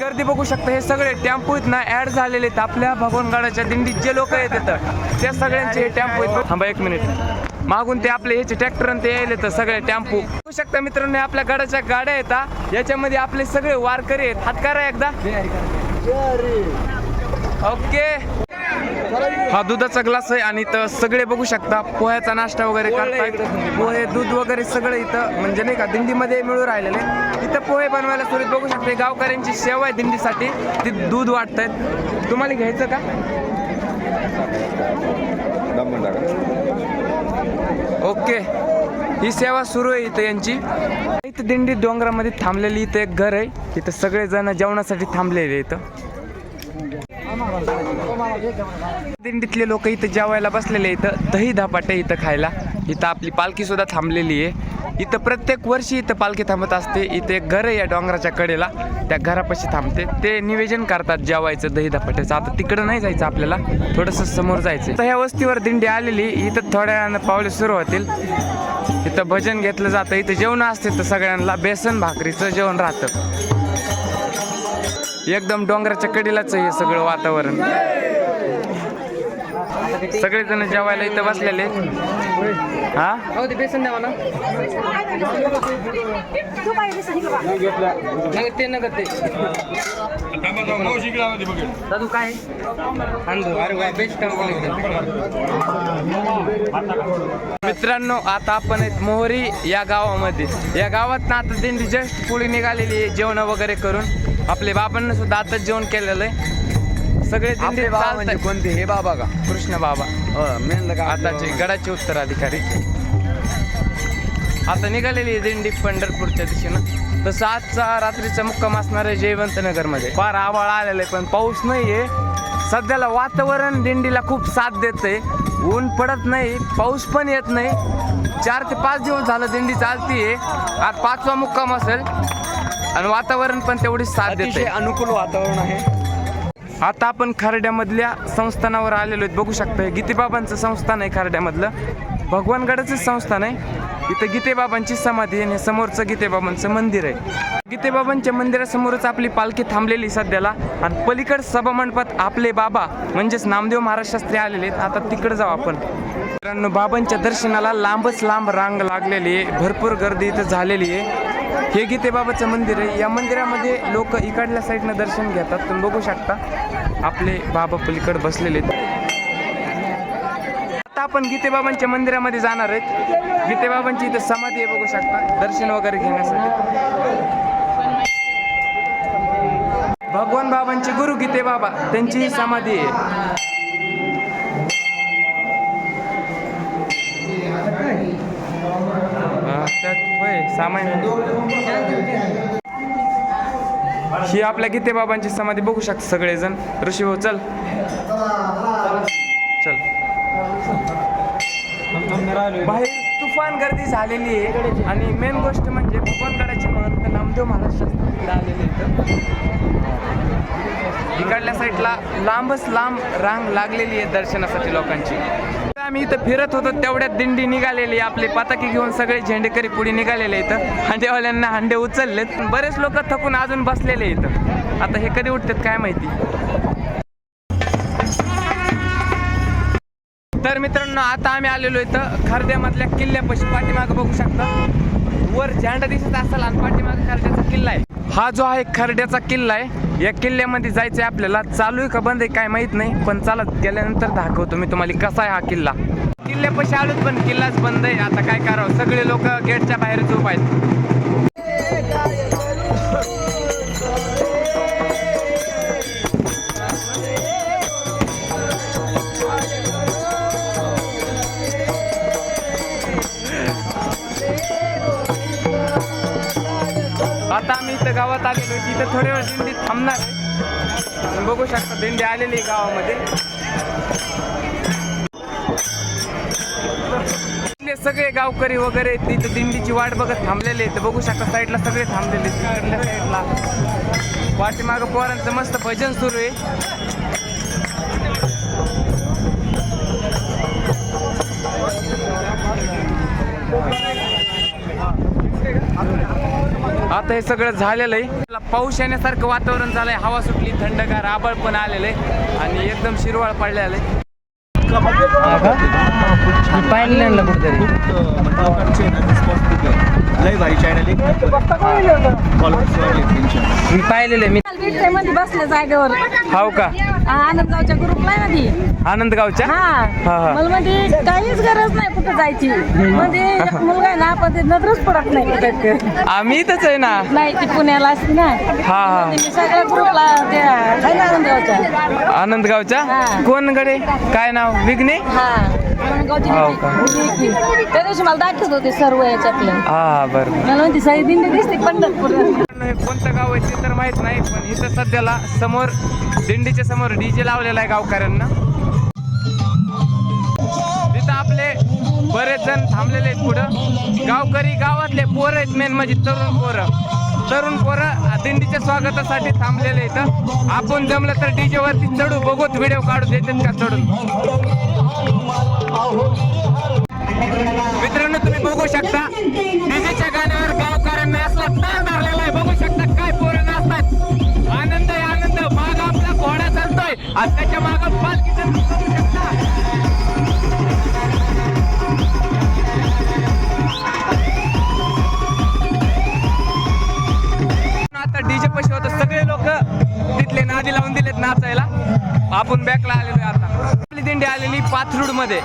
गर्दी बघू शकता हे सगळे टेम्पो आहेत ना ऍड झालेले आहेत. आपल्या भगवानगडाच्या दिंडीत जे लोक येतात त्या सगळ्यांचे हे टेम्पो आहेत थांबा एक मिनिट मागून ते आपले ह्याचे ट्रॅक्टर ते यायले तर सगळे टेम्पो. बघू शकता मित्रांनो आपल्या गडाच्या गाड्या येतात याच्यामध्ये आपले सगळे वारकरी आहेत. हात करा एकदा. ओके हा दुधाचा ग्लास आहे आणि इथं सगळे बघू शकता. पोह्याचा नाश्ता वगैरे करतायत. पोहे दूध वगैरे सगळं इथं म्हणजे नाही का दिंडीमध्ये मिळून राहिलेले. इथं पोहे बनवायला सुरू बघू शकते. गावकऱ्यांची सेवा आहे दिंडीसाठी. ती दूध वाटतायत तुम्हाला घ्यायचं का? ओके. ही सेवा सुरू आहे इथं यांची. इथं दिंडी डोंगरामध्ये थांबलेली इथं एक घर आहे. इथं सगळेजण जेवणासाठी थांबलेले इथं दिंडीतले लोक इथं जेवायला बसलेले इथं दही धापाटे इथं खायला. इथं आपली पालखी सुद्धा थांबलेली आहे. इथं प्रत्येक वर्षी इथं पालखी थांबत असते. इथे एक घर आहे या डोंगराच्या कडेला. त्या घरापाशी थांबते. ते निवेदन करतात जेवायचं दही धापाट्याचं. आता तिकडं नाही जायचं आपल्याला. थोडंसं समोर जायचं तर ह्या वस्तीवर दिंडी आलेली. इथं थोड्या वेळानं पावले सुरू होतील. इथं भजन घेतलं जातं. इथं जेवण असते तर सगळ्यांना बेसन भाकरीचं जेवण राहतं. एकदम डोंगराच्या कडेलाच आहे हे सगळं वातावरण. सगळेजण जेवायला इथं बसलेले. हा? हो ते बेसन द्या मला. नाही ते नगर ते. दादू काय अरे वा बेस्ट मित्रांनो आता आपण आहेत मोहरी या गावामध्ये. या गावात ना आता दिंडी जस्ट पुढे निघालेली आहे जेवण वगैरे करून. आपले बाबांना सुद्धा आताच जेवण केलेलं आहे. सगळे आपले बाबा म्हणजे चालतायत. कोणते? हे बाबा का? कृष्ण बाबा. मेन का आताचे गडाचे उत्तराधिकारी. आता निघालेली आहे दिंडी पंढरपूरच्या दिशेनं. तसं आजचा रात्रीचा मुक्काम असणार आहे जयवंतनगरमध्ये फार आवाळ आलेलं आहे पण पाऊस नाहीये. सध्याला वातावरण दिंडीला खूप साथ देते ऊन पडत नाही पाऊस पण येत नाही. चार ते पाच दिवस झालं दिंडी चालतीये. आज पाचवा मुक्काम असेल. आणि वातावरण पण तेवढी साथ अतिशय देते अनुकूल वातावरण आहे. आता आपण खारड्यामधल्या संस्थानावर आलेलो आहेत. बघू शकता गीतेबाबांचं संस्थान आहे खारड्यामधलं. भगवानगडाचं संस्थान आहे. इथं गीतेबाबांची समाधी आणि समोरचं गीतेबाबांचं मंदिर आहे. गीतेबाबांच्या मंदिरासमोरच आपली पालखी थांबलेली सध्याला. आणि पलीकड सभामंडपात आपले बाबा म्हणजेच नामदेव महाराज शास्त्री आलेले आहेत. आता तिकडे जाऊ आपण. मित्रांनो बाबांच्या दर्शनाला लांबच लांब रांग लागलेली आहे. भरपूर गर्दी इथं झालेली आहे. हे गीतेबाबाचं मंदिर आहे. या मंदिरामध्ये लोक इकडल्या साईडनं दर्शन घेतात. तुम्ही बघू शकता. आपले बाबा पलीकडे बसलेले आहेत. आता आपण गीतेबाबांच्या मंदिरामध्ये जाणार आहेत. गीतेबाबांची इथं समाधी आहे बघू शकता. दर्शन वगैरे घेण्यासाठी. भगवान बाबांचे गुरु गीते बाबा त्यांची ही समाधी आहे हा, त्यात होय सामान्य. ही आपल्या गीते बाबांची समाधी बघू शकता सगळेजण. ऋषी हो चल. चल. बाहेर. तुफान गर्दी झालेली आहे. आणि मेन गोष्ट म्हणजे भगवानगडाचे महंत नामदेव महाराष्ट्रात तिकडे आलेले इथं इकडल्या साईडला लांबच लांब रांग लागलेली आहे दर्शनासाठी लोकांची. आम्ही इथं फिरत होतो तेवढ्यात दिंडी निघालेली आपले पताके घेऊन सगळे झेंडेकरी पुढे निघालेले इथं हांडेवाल्यांना हांडे उचललेत. बरेच लोक थकून अजून बसलेले इथं आता हे कधी उठतात काय माहिती? तर मित्रांनो आता आम्ही आलेलो इथं खर्द्यामधल्या किल्ल्यापाशी पाठीमागं बघू शकता. वर झेंडा दिसत असाल आणि पाठीमागं खर्ड्याचा किल्ला आहे. हा जो आहे खर्ड्याचा किल्ला आहे या किल्ल्यामध्ये जायचंय आपल्याला. चालू आहे का बंद आहे काय माहीत नाही पण चालत गेल्यानंतर दाखवतो मी तुम्हाला कसा आहे हा किल्ला. किल्ल्यापाशी आलोच पण किल्लाच बंद आहे. आता काय करावं? सगळे लोक गेटच्या बाहेरच उभा आहेत. गावात आलेलो तिथं थोड्या वेळ दिंडी थांबणार आहे. बघू शकता दिंडी आलेली आहे गावामध्ये. सगळे गावकरी वगैरे तिथं दिंडीची वाट बघत थांबलेले आहेत. बघू शकता साईडला सगळे थांबलेले आहेत. तिकडल्या साईडला पाठीमागं पोरांचं मस्त भजन सुरू आहे. आता हे सगळं झालेलं आहे. पाऊस येण्यासारखं वातावरण झालंय. हवा सुटली थंडगार आबळ पण आलेलं आहे. आणि एकदम शिरवाळ पडलेलं आहे. पाहिलं कुठेतरी. लय भारी चॅनल मी पाहिलेलं मी मध्ये बसले जागेवर. हाव का? आनंदगावच्या ग्रुपला आहे मध्ये आनंदगावच्या? हा. हा. मला म्हणजे काहीच गरज नाही कुठं जायची. म्हणजे एक मुलगा आहे ना पण ते नजरच पडत नाही. कुठं आम्ही इथंच आहे ना. नाही ती पुण्याला असते ना. हा हा. मी सगळ्या ग्रुपला ते आहे ना आनंदगावच्या. आनंदगावच्या? हा. कोण गडे काय नाव? विघ्ने? हा. हाव का? त्या दिवशी मला दाखवत होते सर्व याच्यातलं. हा बरं मला म्हणते दिंडी दिसते पंढरपूर हे कोणतं गाव आहे ते तर माहीत नाही पण इथं सध्याला समोर दिंडीच्या समोर डीजे लावलेला आहे गावकऱ्यांना. तिथं आपले बरेच जण थांबलेले आहेत पुढं. गावकरी गावातले पोरं आहेत मेन म्हणजे तरुण पोरं. तरुण पोरं दिंडीच्या स्वागतासाठी थांबलेले इथं आपण जमलं तर डीजे वरती चढू बघूत व्हिडिओ काढू देतात का चढून? मित्रांनो तुम्ही बघू शकता डीजेच्या गाण्यावर गावकऱ्यांना असला ताण धरलेला आहे. बघू शकता काय पोरं नाचतात आनंद आहे आनंद. माग आपला घोडा चालतोय. आणि त्याच्या माग पालखी पाथरूडमध्ये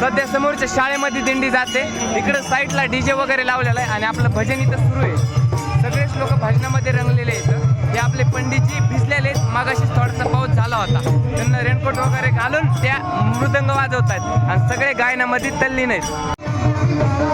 सध्या समोरच्या शाळेमध्ये दिंडी जाते. इकडे साईडला डीजे वगैरे लावलेला आहे आणि आपलं भजन इथं सुरू आहे. सगळेच लोक भजनामध्ये रंगलेले आहेत. हे आपले पंडितजी भिजलेले आहेत. मागाशी थोडासा पाऊस झाला होता. त्यांना रेनकोट वगैरे घालून त्या मृदंग वाजवत आहेत आणि सगळे गायनामध्ये तल्लीन आहेत.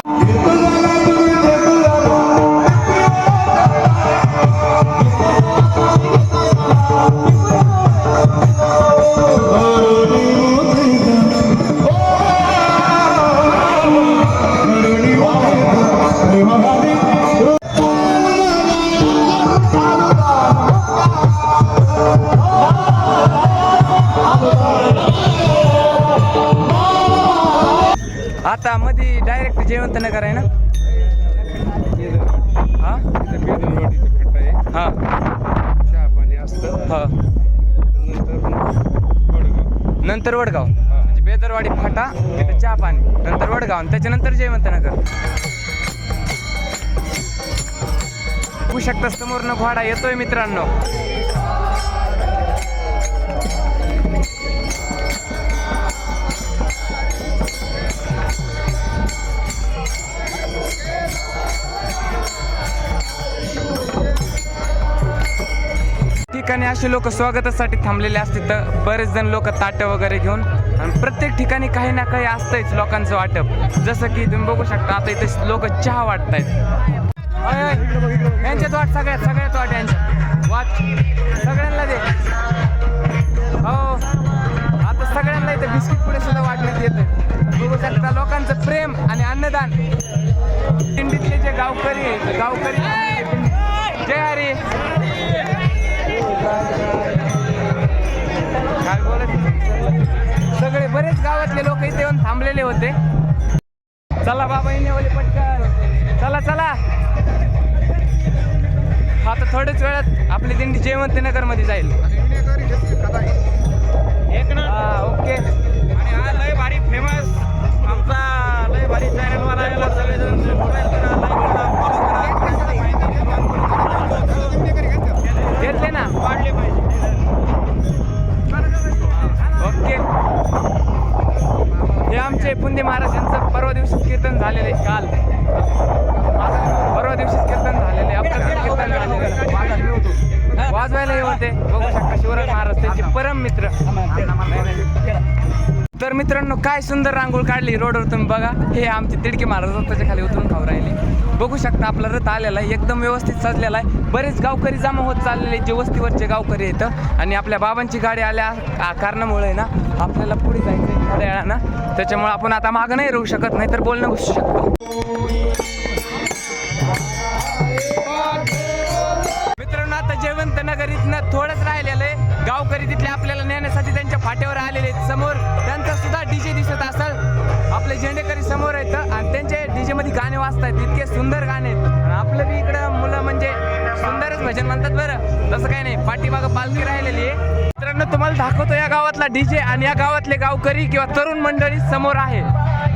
आता मध्ये डायरेक्ट जेवण तर नगर आहे ना? हा? हा. हा. नंतर वडगाव. म्हणजे बेदरवाडी फाटा तिथं चहा पाणी नंतर वडगाव आणि त्याच्यानंतर जयवंत नगर बघू शकता समोरनं घोडा येतोय मित्रांनो. ठिकाणी असे लोक स्वागतासाठी थांबलेले असते तर बरेच जण लोक ताटं वगैरे घेऊन आणि प्रत्येक ठिकाणी काही ना काही असतंच लोकांचं वाटप. जसं की तुम्ही बघू शकता आता इथे लोक चहा वाटतायत. आहेत यांच्यात वाट सगळ्यात सगळ्यात वाट यांच्यात. वाट सगळ्यांना दे. हो. आता सगळ्यांना इथे बिस्किट पुढे सुद्धा वाटण्यात येतं बघू शकता लोकांचं प्रेम आणि अन्नदान. दिंडीतले जे गावकरी गावकरी जय हरी. सगळे बरेच गावातले लोक इथे येऊन थांबलेले होते. चला बाबा येणे पटकन. चला चला. आता थोड्याच वेळात आपली दिंडी जयवंत नगरमध्ये जाईल हा ओके. आणि हा लय भारी फेमस आमचा लय भारी चॅनल वाला सगळेजण. मित्रांनो काय सुंदर रांगोळ काढली. रोडवर तुम्ही बघा हे आमचे तिडके महाराज त्याच्याखाली उतरून खाऊ राहिले. बघू शकता आपला रथ आलेला आहे. एकदम व्यवस्थित सजलेला आहे. बरेच गावकरी जमा होत चाललेले जे वस्तीवरचे गावकरी येतं आणि आपल्या बाबांची गाडी आल्या कारणामुळे ना आपल्याला पुढे जायचं आहे थोड्या वेळानं. त्याच्यामुळे आपण आता मागं नाही राहू शकत नाही तर बोलणं बसू शकतो. मित्रांनो आता जयवंत नगर इथनं थोडंच राहिलेलं आहे. गावकरी तिथले आपल्याला नेण्यासाठी त्यांच्या फाट्यावर आलेले आहेत. समोर झेंडेकरी समोर आहेत. आणि त्यांचे डीजे मध्ये गाणे वाजतायत इतके सुंदर गाणे आहेत. आपलं बी इकडं मुलं म्हणजे सुंदरच भजन म्हणतात बरं. तसं काही नाही पाठीमागं पालखी राहिलेली आहे. मित्रांनो तुम्हाला दाखवतो या गावातला डीजे आणि या गावातले गावकरी किंवा तरुण मंडळी समोर आहे.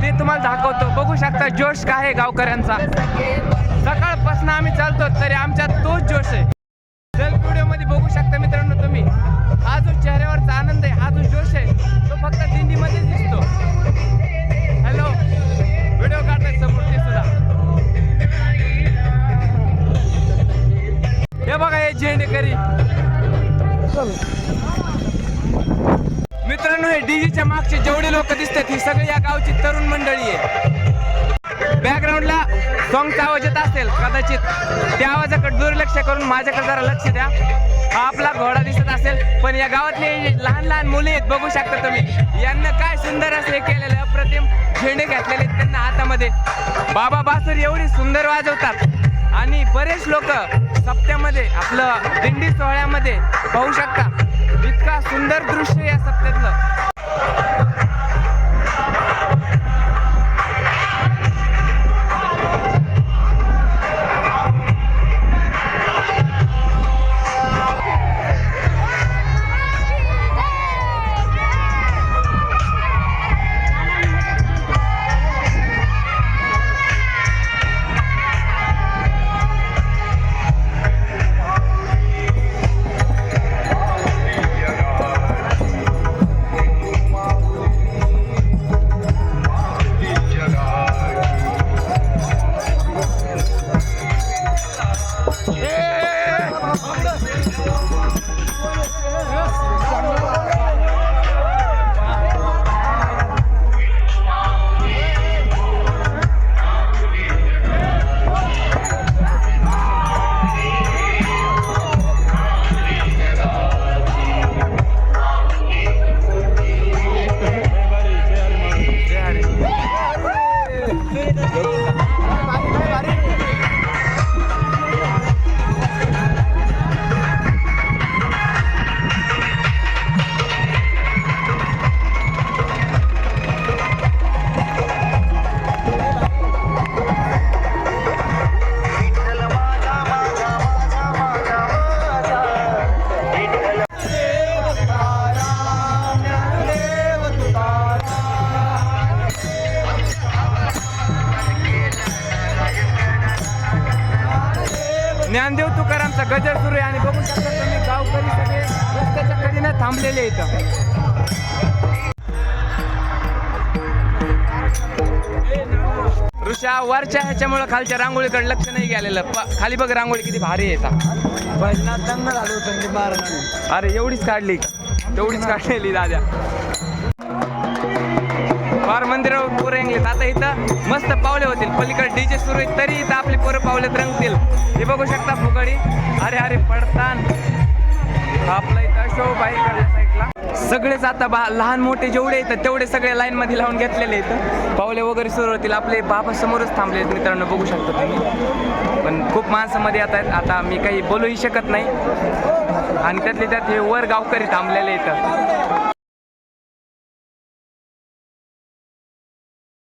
ते तुम्हाला दाखवतो. बघू शकता जोश काय आहे गावकऱ्यांचा. सकाळपासून आम्ही चालतो तरी आमच्या तोच जोश आहे. सेल्फ व्हिडिओमध्ये बघू शकता मित्रांनो तुम्ही. हा जो चेहऱ्यावरचा आनंद आहे हा जो जोश आहे. हे मित्रांनो हे डीजेच्या मागचे जेवढे लोक दिसतात ही सगळी या गावची तरुण मंडळी आहे. बॅकग्राऊंडला सॉंगचा आवाज येत असेल कदाचित त्या आवाजाकडे दुर्लक्ष करून माझ्याकडे जरा लक्ष द्या. हा आपला घोडा दिसत असेल पण या गावातले लहान लहान मुले आहेत बघू शकता तुम्ही. यांना काय सुंदर असले केलेले केलेलं अप्रतिम झेंडे घातलेले त्यांना हातामध्ये. बाबा बासर एवढी सुंदर वाजवतात. आणि बरेच लोक सप्त्यामध्ये आपलं दिंडी सोहळ्यामध्ये पाहू शकता. इतका सुंदर दृश्य या सप्त्यातलं. थांबलेले इथं ऋषा वरच्या ह्याच्यामुळे खालच्या रांगोळीकडे लक्ष नाही गेलेलं. खाली बघ रांगोळी किती भारी आहे इथं. भजनात दंग झालं होतं ते महाराज अरे एवढीच काढली. तेवढीच काढलेली दाद्या. फार मंदिरावर पोरं रंगलेत आता इथं मस्त पावले होतील. पलीकडे डीजे सुरू आहेत तरी इथं आपली पोरं पावलेत रंगतील. हे बघू शकता फुगडी? अरे अरे पडतान. साईडला. सगळेच आता बा लहान मोठे जेवढे येतात तेवढे सगळे लाईन मध्ये लावून घेतलेले आहेत. पावले वगैरे सुरू होतील आपले बाबा समोरच थांबले आहेत मित्रांनो बघू शकता तुम्ही. पण खूप माणसामध्ये येत आहेत आता मी काही बोलूही शकत नाही. आणि त्यातले त्यात हे वर गावकरी थांबलेले इथं